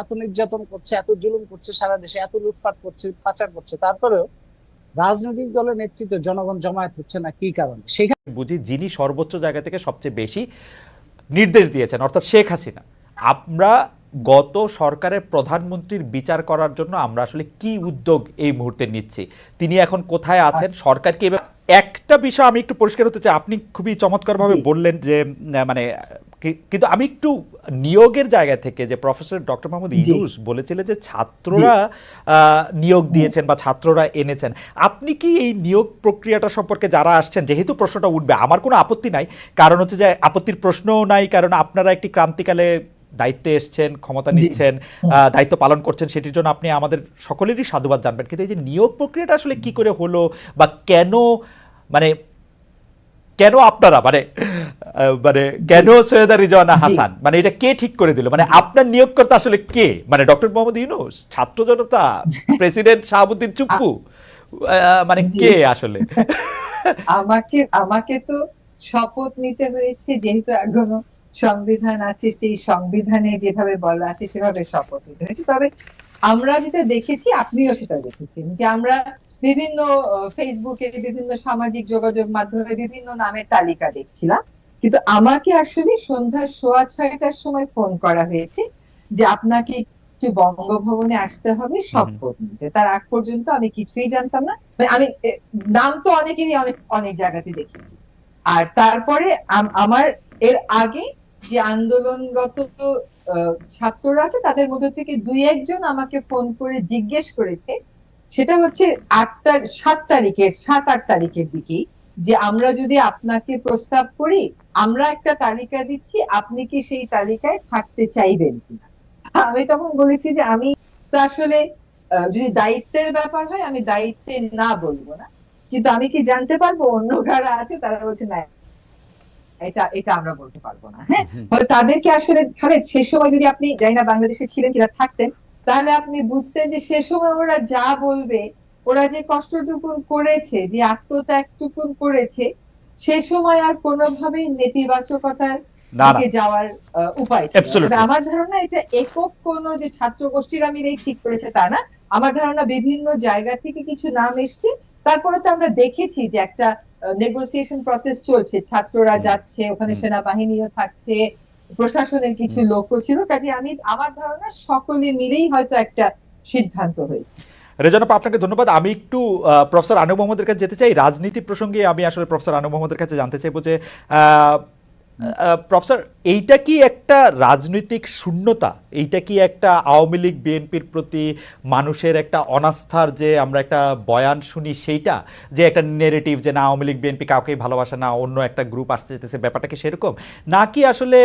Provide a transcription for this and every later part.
এত নির্যাতন করছে, এত জুলুম করছে সারা দেশে, এত লুটপাট করছে, পাচার করছে। তারপরেও রাজনৈতিক দলের নেতৃত্বে জনগণ জমায়েত হচ্ছে না, কি কারণে? সেখানে বুঝি যিনি সর্বোচ্চ জায়গা থেকে সবচেয়ে বেশি নির্দেশ দিয়েছেন, অর্থাৎ শেখ হাসিনা। আমরা গত সরকারের প্রধানমন্ত্রীর বিচার করার জন্য আমরা আসলে কি উদ্যোগ এই মুহূর্তে নিচ্ছি? তিনি এখন কোথায় আছেন? সরকার কি একটা বিষয় আমি একটু পরিষ্কার হতে চাই। আপনি খুবই চমৎকারভাবে বললেন যে মানে কিন্তু আমি একটু নিয়োগের জায়গা থেকে যে প্রফেসর ডক্টর মোহাম্মদ ইউস বলেছিলেন যে ছাত্ররা নিয়োগ দিয়েছেন বা ছাত্ররা এনেছেন। আপনি কি এই নিয়োগ প্রক্রিয়াটা সম্পর্কে যারা আসছেন যেহেতু প্রশ্নটা উঠবে আমার কোনো আপত্তি নাই। কারণ হচ্ছে যে আপত্তির প্রশ্নও নাই। কারণ আপনারা একটি ক্রান্তিকালে দায়িত্বে এসছেন ক্ষমতা নিচ্ছেন দায়িত্ব পালন করছেন সেটির জন্য আপনি আমাদের সকলেরই সাধুবাদ জানবেন। কিন্তু এই যে নিয়োগ প্রক্রিয়াটা আসলে কি করে হলো বা কেন মানে কেন আপনারা মানে মানে কেন সৈয়দা রিজওয়ানা হাসান মানে এটা কে ঠিক করে দিল? মানে আপনার নিয়োগকর্তা আসলে কে? মানে ডক্টর মোহাম্মদ ইউনুস ছাত্র জনতা প্রেসিডেন্ট শাহাবুদ্দিন চুপ্পু মানে কে আসলে? আমাকে আমাকে তো শপথ নিতে হয়েছে যেহেতু এখনও সংবিধান আছে সেই সংবিধানে যেভাবে বলা আছে সেভাবে শপথ নিতে হয়েছে। তবে আমরা যেটা দেখেছি আপনিও সেটা দেখেছেন যে আমরা বিভিন্ন ফেসবুকে বিভিন্ন সামাজিক যোগাযোগ মাধ্যমে বিভিন্ন নামের তালিকা দেখছিলাম। কিন্তু আমাকে আসলে সন্ধ্যা সোয়া ছয়টার সময় ফোন করা হয়েছে যে আপনাকে একটু বঙ্গভবনে আসতে হবে শপথ নিতে। তার আগ পর্যন্ত আমি কিছুই জানতাম না। মানে আমি নাম তো অনেকেরই অনেক অনেক জায়গাতে দেখেছি। আর তারপরে আম- আমার এর আগে যে আন্দোলনরত ছাত্ররা আছে, তাদের মধ্যে থেকে দুই একজন আমাকে ফোন করে জিজ্ঞেস করেছে। সেটা হচ্ছে আটটার সাত তারিখের, সাত আট তারিখের দিকে যে আমরা যদি আপনাকে প্রস্তাব করি, আমরা একটা তালিকা দিচ্ছি, আপনি কি সেই তালিকায় থাকতে চাইবেন কিনা? আমি তখন বলেছি যে আমি তো আসলে যদি দায়িত্বের ব্যাপার হয়, আমি দায়িত্বে না বলব না। কিন্তু আমি কি জানতে পারব অন্য কারা আছে? তারা বলছে, না এটা এটা আমরা বলতে পারব না হ্যাঁ? তাদেরকে আসলে তাহলে সে সময় যদি আপনি জানি না বাংলাদেশে ছিলেন কিনা থাকতেন তাহলে আপনি বুঝতেন যে সে সময় ওরা যা বলবে ওরা যে কষ্টটুকুন করেছে যে আত্মত্যাগটুকুন করেছে সে সময় আর কোনোভাবেই নেতিবাচকতার দিকে যাওয়ার উপায় আমার ধারণা এটা একক কোন যে ছাত্র গোষ্ঠীরা মিলেই ঠিক করেছে তা না। আমার ধারণা বিভিন্ন জায়গা থেকে কিছু নাম এসছে। তারপরে তো আমরা দেখেছি যে একটা নেগোসিয়েশন প্রসেস চলছে। ছাত্ররা যাচ্ছে ওখানে সেনাবাহিনীও থাকছে প্রশাসনের কিছু লোক ছিল। কাজে আমি আমার ধারণা সকলে মিলেই হয়তো একটা সিদ্ধান্ত হয়েছে। রেজানপ আপনাকে ধন্যবাদ। আমি একটু প্রফেসর আনু মোহাম্মদের কাছে যেতে চাই। রাজনীতি প্রসঙ্গে আমি আসলে প্রফেসর আনু মোহাম্মদের কাছে জানতে চাইব যে প্রফেসর, এইটা কি একটা রাজনৈতিক শূন্যতা? এইটা কি একটা আওয়ামী লীগ, বিএনপির প্রতি মানুষের একটা অনাস্থার যে আমরা একটা বয়ান শুনি সেইটা? যে একটা নেরেটিভ যে না, আওয়ামী লীগ, বিএনপি কাউকেই ভালোবাসে না, অন্য একটা গ্রুপ আসতে যেতেছে ব্যাপারটা কি সেরকম? নাকি আসলে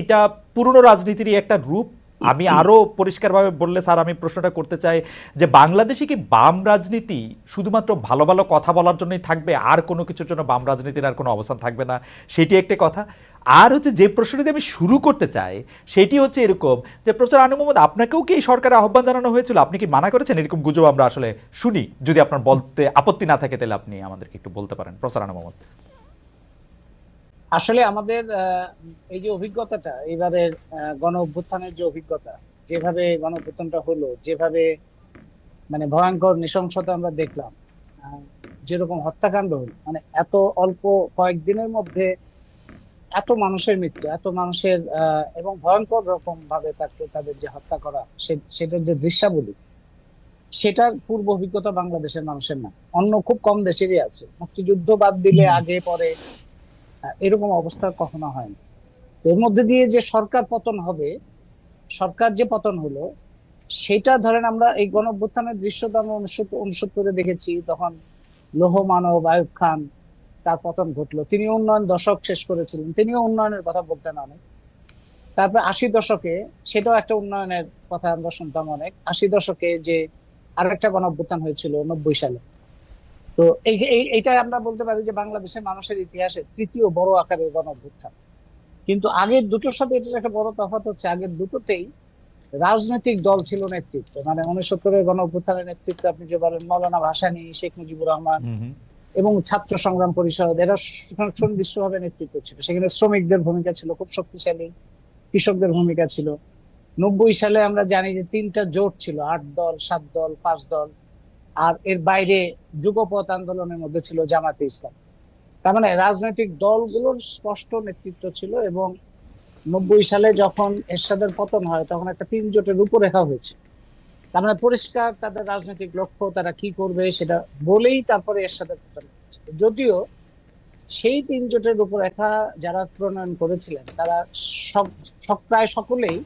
এটা পুরনো রাজনীতিরই একটা রূপ? আমি আরও পরিষ্কারভাবে বললে, স্যার, আমি প্রশ্নটা করতে চাই যে বাংলাদেশে কি বাম রাজনীতি শুধুমাত্র ভালো ভালো কথা বলার জন্যই থাকবে? আর কোনো কিছুর জন্য বাম রাজনীতির আর কোনো অবস্থান থাকবে না? সেটি একটা কথা। আর হচ্ছে যে প্রশ্নটি আমি শুরু করতে চাই, সেটি হচ্ছে এরকম যে প্রফেসর আনু মোহাম্মদ, আপনাকেও কি এই সরকারের আহ্বান জানানো হয়েছিল? আপনি কি মানা করেছেন? এরকম গুজব আমরা আসলে শুনি। যদি আপনার বলতে আপত্তি না থাকে, তাহলে আপনি আমাদেরকে একটু বলতে পারেন। প্রফেসর আনু মোহাম্মদ। আসলে আমাদের আহ, এই যে অভিজ্ঞতাটা এবারের গণ অভ্যুত্থানের যে অভিজ্ঞতা যেভাবে গণ অভ্যুত্থানটা হলো যেভাবে মানে ভয়ঙ্কর নৃশংসতা আমরা দেখলাম যেরকম হত্যাকাণ্ড হলো মানে এত অল্প কয়েকদিনের মধ্যে এত মানুষের মৃত্যু এত মানুষের আহ, এবং ভয়ঙ্কর রকম ভাবে তাকে তাদের যে হত্যা করা সে- সেটার যে দৃশ্যাবলী সেটার পূর্ব অভিজ্ঞতা বাংলাদেশের মানুষের না। অন্য খুব কম দেশেরই আছে। মুক্তিযুদ্ধ বাদ দিলে আগে পরে এরকম অবস্থা কখনো হয়নি। এর মধ্যে দিয়ে যে সরকার পতন হবে, সরকার যে পতন হলো, সেটা ধরেন আমরা এই গণ অভ্যুত্থানের দৃশ্যটা আমরা উনিশশো উনসত্তরে দেখেছি, তখন লৌহ মানব আয়ুব খান তার পতন ঘটলো তিনি উন্নয়ন দশক শেষ করেছিলেন, তিনিও উন্নয়নের কথা বলতেন অনেক। তারপর আশি দশকে, সেটাও একটা উন্নয়নের কথা আমরা শুনতাম অনেক, আশি দশকে যে আর একটা গণ অভ্যুত্থান হয়েছিল নব্বই সালে। তো এই এই- এইটা আমরা বলতে পারি যে বাংলাদেশের মানুষের ইতিহাসে তৃতীয় বড় আকারের গণঅভ্যুত্থান। কিন্তু আগের দুটোর সাথে এটার একটা বড় তফাৎ হচ্ছে আগের দুটোতেই রাজনৈতিক দল ছিল নেতৃত্ব মানে উনসত্তরের গণ অভ্যুত্থানের নেতৃত্ব আপনি যে বলেন মৌলানা ভাসানী শেখ মুজিবুর রহমান এবং ছাত্র সংগ্রাম পরিষদ এরা সুনির্দিষ্টভাবে নেতৃত্ব ছিল। সেখানে শ্রমিকদের ভূমিকা ছিল খুব শক্তিশালী কৃষকদের ভূমিকা ছিল। নব্বই সালে আমরা জানি যে তিনটা জোট ছিল আট দল সাত দল পাঁচ দল। আর এর বাইরে যুগপথ আন্দোলনের মধ্যে ছিল জামাতে ইসলাম। তার মানে রাজনৈতিক দলগুলোর স্পষ্ট নেতৃত্ব ছিল এবং নব্বই সালে যখন এরশাদের পতন হয়, তখন একটা তিন জোটের রূপরেখা হয়েছে। তার মানে পরিষ্কার তাদের রাজনৈতিক লক্ষ্য, তারা কি করবে সেটা বলেই তারপরে এরশাদের পতন হয়েছে। যদিও সেই তিন জোটের রূপরেখা যারা প্রণয়ন করেছিলেন, তারা সব, প্রায় সকলেই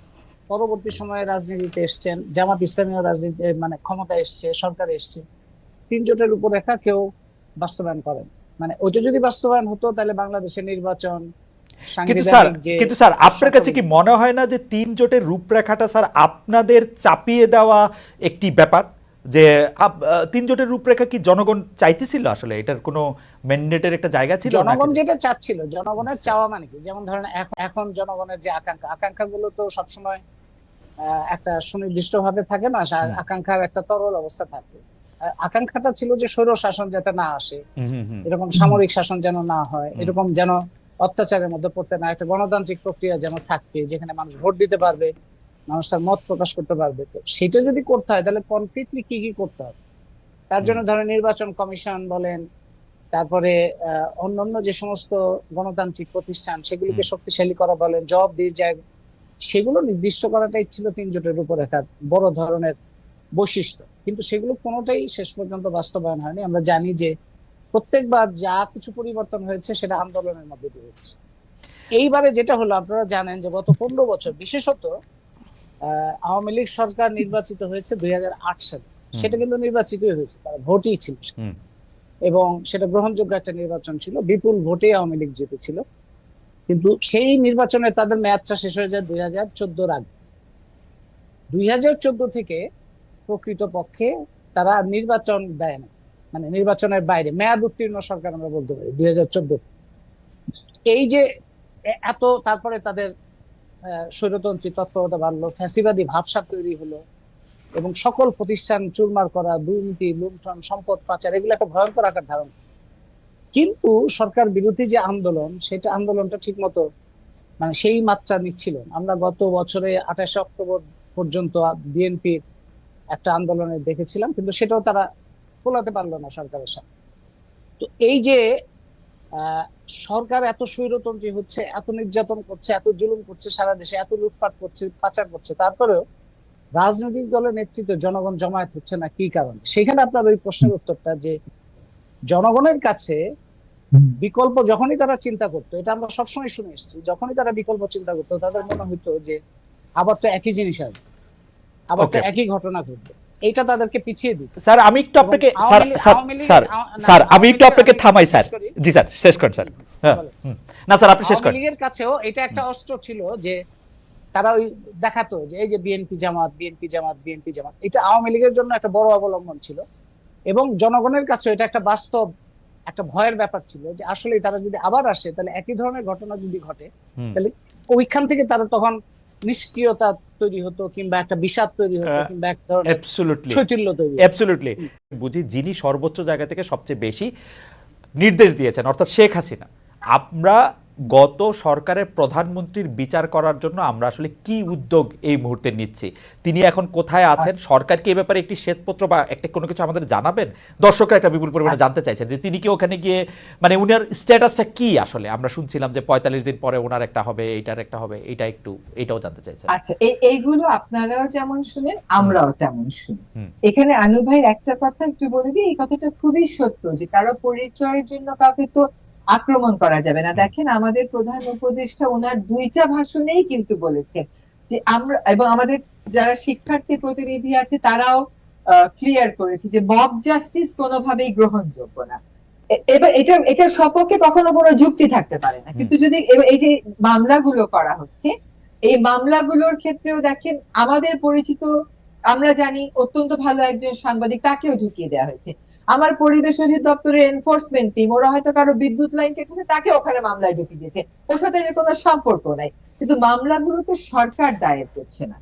পরবর্তী সময়ে রাজনীতিতে এসছেন জামাত ইসলামীয় রাজনীতি মানে ক্ষমতা এসছে সরকার এসছে তিন জোটের রূপরেখা কেউ বাস্তবায়ন করেন। মানে ওইটা যদি বাস্তবায়ন হতো তাহলে বাংলাদেশের নির্বাচন কিন্তু স্যার কিন্তু স্যার আপনার কাছে কি মনে হয় না যে তিন জোটের রূপরেখাটা স্যার আপনাদের চাপিয়ে দেওয়া একটি ব্যাপার? যে তিন জোটের রূপরেখা কি জনগণ চাইতেছিল আসলে? এটার কোনো ম্যান্ডেটের একটা জায়গা ছিল জনগণ যেটা চাচ্ছিল জনগণের চাওয়া মানে কি? যেমন ধরেন এখন- জনগণের যে আকাঙ্ক্ষা আকাঙ্ক্ষা গুলো তো সবসময় একটা সুনির্দিষ্ট ভাবে থাকে না আকাঙ্ক্ষার একটা তরল অবস্থা থাকে। আকাঙ্ক্ষাটা ছিল যে স্বৈর শাসন যাতে না আসে। এরকম সামরিক শাসন যেন না হয় এরকম যেন অত্যাচারের মধ্যে পড়তে না একটা গণতান্ত্রিক প্রক্রিয়া যেন থাকবে যেখানে মানুষ ভোট দিতে পারবে মানুষ তার মত প্রকাশ করতে পারবে। তো সেটা যদি করতে হয় তাহলে কনক্রিটলি কি কি করতে হবে? তার জন্য ধরেন নির্বাচন কমিশন বলেন তারপরে আহ, অন্যান্য যে সমস্ত গণতান্ত্রিক প্রতিষ্ঠান সেগুলিকে শক্তিশালী করা বলেন জব দিয়ে যায় সেগুলো নির্দিষ্ট করাটাই ছিল তিন জোটের রূপরেখার বড় ধরনের বৈশিষ্ট্য। কিন্তু সেগুলো কোনোটাই শেষ পর্যন্ত বাস্তবায়ন হয়নি। আমরা জানি যে প্রত্যেকবার যা কিছু পরিবর্তন হয়েছে সেটা আন্দোলনের মধ্যে দিয়ে হচ্ছে এইবারে যেটা হলো আপনারা জানেন যে গত পনেরো বছর বিশেষত আওয়ামী লীগ সরকার নির্বাচিত হয়েছে দুই হাজার আট সালে। সেটা কিন্তু নির্বাচিতই হয়েছে তারা ভোটই ছিল এবং সেটা গ্রহণযোগ্য একটা নির্বাচন ছিল। বিপুল ভোটে আওয়ামী লীগ জিতেছিল। কিন্তু সেই নির্বাচনে তাদের মেয়াদটা শেষ হয়ে যায় দুই হাজার চোদ্দোর আগে দুই হাজার চোদ্দ থেকে প্রকৃত পক্ষে তারা নির্বাচন দেয় না মানে নির্বাচনের বাইরে, মেয়াদ উত্তীর্ণ সরকার আমরা বলতে পারি, দুই হাজার চোদ্দ এই যে এত তারপরে তাদের স্বৈরতন্ত্রী তৎপরতা বাড়লো, ফ্যাসিবাদী ভাবসাব তৈরি হলো এবং সকল প্রতিষ্ঠান চুরমার করা, দুর্নীতি, লুণ্ঠন, সম্পদ পাচার, এগুলো একটা ভয়ঙ্কর আকার ধারণ করে। কিন্তু সরকার বিরোধী যে আন্দোলন, সেটা আন্দোলনটা ঠিক মতো মানে সেই মাত্রা নিচ্ছিল আমরা গত বছরে আঠাশে অক্টোবর পর্যন্ত বিএনপির একটা আন্দোলনে দেখেছিলাম, কিন্তু সেটাও তারা ফোলাতে পারল না সরকারের সাথে তো এই যে সরকার এত স্বৈরতন্ত্রী হচ্ছে, এত নির্যাতন করছে, এত জুলুম করছে সারা দেশে, এত লুটপাট করছে, পাচার করছে, তারপরেও রাজনৈতিক দলের নেতৃত্বে জনগণ জমায়েত হচ্ছে না কি কারণে? সেখানে আপনার ওই প্রশ্নের উত্তরটা যে জনগণের কাছে বিকল্প যখনই তারা চিন্তা করতো এটা আমরা সবসময় শুনে এসেছি যখনই তারা বিকল্প চিন্তা করতো তাদের মনে হইতো যে আবার তো একই জিনিস আসবে আবার তো একই ঘটনা ঘটবে। এটা তাদেরকে পিছিয়ে দিত। স্যার আমি একটু আপনাকে স্যার স্যার আমি একটু আপনাকে থামাই স্যার। জি স্যার শেষ করেন স্যার। হ্যাঁ। না স্যার আপনি শেষ করেন। লীগের কাছেও এটা একটা অস্ত্র ছিল যে তারা ওই দেখাতো যে এই যে BNP Jamaat BNP Jamaat BNP Jamaat. এটা আওয়ামী লীগের জন্য একটা বড় অবলম্বন ছিল। এবং জনগণের কাছে এটা একটা বাস্তব একটা ভয়ের ব্যাপার ছিল যে আসলে তারা যদি আবার আসে তাহলে একই ধরনের ঘটনা যদি ঘটে তাহলে ওইখান থেকে তারা তখন নিষ্ক্রিয়তা তৈরি হতো কিংবা একটা বিষাদ তৈরি হতো আহ, কিংবা এক ধরনের শৈথিল্য তৈরি হতো। অ্যাবসলিউটলি বুঝি যিনি সর্বোচ্চ জায়গা থেকে সবচেয়ে বেশি নির্দেশ দিয়েছেন অর্থাৎ শেখ হাসিনা। আমরা গত সরকারের প্রধানমন্ত্রীর বিচার করার জন্য আমরা আসলে কি উদ্যোগ এই মুহূর্তে নিচ্ছি? তিনি এখন কোথায় আছেন? সরকার কি ব্যাপারে একটি শ্বেতপত্র বা একটা কোনো কিছু আমাদের জানাবেন? দর্শকরা একটা বিপুল পরিমাণে আচ্ছা। জানতে চাইছেন যে তিনি কি ওখানে গিয়ে মানে উনার স্ট্যাটাসটা কি আসলে? আমরা শুনছিলাম যে পঁয়তাল্লিশ দিন পরে ওনার একটা হবে এইটার একটা হবে এটা একটু এটাও জানতে চাইছেন। আচ্ছা এইগুলো আপনারাও যেমন শুনেন আমরাও তেমন শুনি। এখানে আনু ভাই একটা কথা একটু বলে দিই এই কথাটা খুবই সত্য যে কারও পরিচয়ের জন্য কাউকে তো আক্রমণ করা যাবে না। দেখেন আমাদের প্রধান উপদেষ্টা ওনার দুইটা ভাষণেই কিন্তু বলেছেন যে আমরা এবং আমাদের যারা শিক্ষার্থী প্রতিনিধি আছে তারাও ক্লিয়ার করেছে যে মব জাস্টিস কোনোভাবেই গ্রহণযোগ্য না। এবার এটা এটা সপক্ষে কখনো কোনো যুক্তি থাকতে পারে না। কিন্তু যদি এই যে মামলাগুলো করা হচ্ছে এই মামলাগুলোর ক্ষেত্রেও দেখেন আমাদের পরিচিত আমরা জানি অত্যন্ত ভালো একজন সাংবাদিক তাকেও ঢুকিয়ে দেওয়া হয়েছে। আমার পরিবেশ অধিদপ্তরের এনফোর্সমেন্ট টিম ওরা হয়তো কারও বিদ্যুৎ লাইন কেটেছে তাকে ওখানে মামলায় ঢুকিয়ে দিয়েছে। ওর সাথে এর কোনো সম্পর্ক নাই। কিন্তু মামলাগুলো তো সরকার দায়ের করছে না।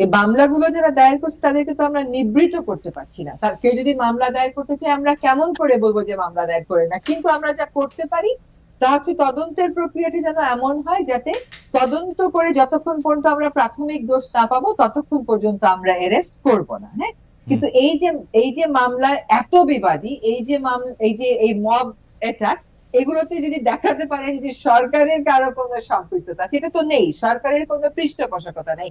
এই মামলাগুলো যারা দায়ের করছে, তাদেরকে তো আমরা নিবৃত করতে পারছি না। তার কেউ যদি মামলা দায়ের করতে চায়, আমরা কেমন করে বলব যে মামলা দায়ের করে না? কিন্তু আমরা যা করতে পারি, তা হচ্ছে তদন্তের প্রক্রিয়াটি যেন এমন হয় যাতে তদন্ত করে যতক্ষণ পর্যন্ত আমরা প্রাথমিক দোষ না পাবো, ততক্ষণ পর্যন্ত আমরা অ্যারেস্ট করব না হ্যাঁ? কিন্তু এই যে এই যে মামলার এত বিবাদী, এই যে এই যে, এই মব অ্যাটাক এগুলোতে যদি দেখাতে পারেন যে সরকারের কারও কোনো সম্পৃক্ততা, সেটা তো নেই। সরকারের কোনো পৃষ্ঠপোষকতা নেই।